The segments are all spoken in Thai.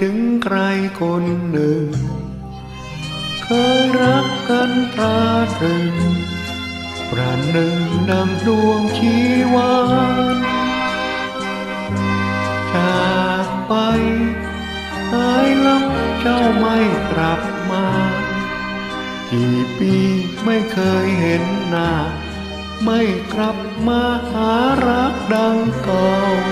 ถึงใครคนหนึ่ง เคยรักกันตราตรึงประหนึ่งดังดวงชีวานจากไปหายลับเจ้าไม่กลับมากี่ปีไม่เคยเห็นหน้า ไม่กลับมาหารักดังเก่า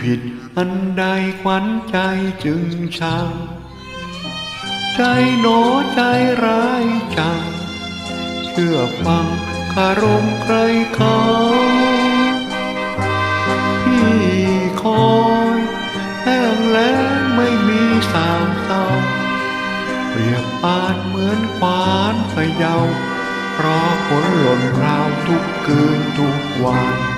ผิดอันใดขวัญใจจึงชังใจหนอใจร้ายจังเชื่อฟังคารมใครเขาพี่คอยแห้งแล้งไม่มีสามเศร้าเปรียบปานเหมือนควานพะเยาเพราะฝนหล่นราวทุกคืนทุกวัน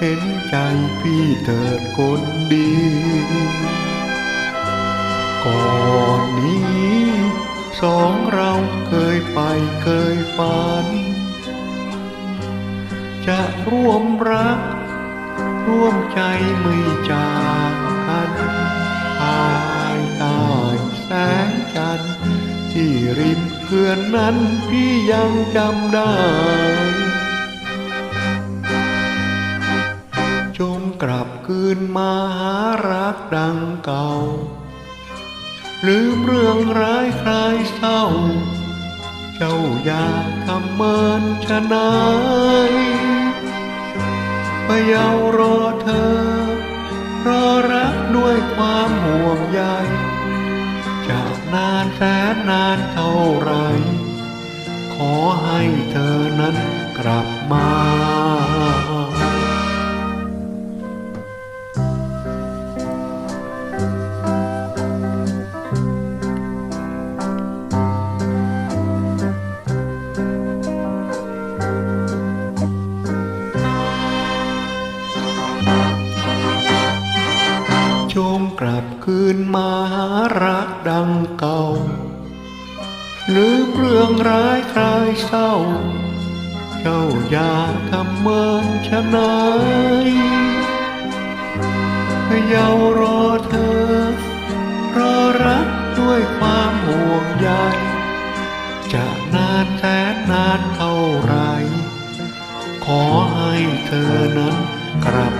เห็นใจพี่เถิดคนดี ก่อนนี้ สองเราเคยไปเคยฝัน จะร่วมรัก ร่วมใจไม่จากกันภายใต้แสงจันทร์ที่ริมเขื่อนนั้นพี่ยังจำได้ กลับคืนมาหารักดังเก่า ลืมเรื่องร้ายคลายเศร้า เจ้าอย่าทำเมินชะนายพะเยาวรอเธอ รอรักด้วยความห่วงใยจะนานแสนนานเท่าไร ขอให้เธอนั้นกลับมา จงกลับคืนมาหารักดังเก่าลืมเรื่องร้ายคลายเศร้า เจ้าอย่าทำเมินชะนายพะเยารอเธอรอรักด้วยความห่วงใยจะนานแสนนานเท่าไร ขอให้เธอนั้นกลับ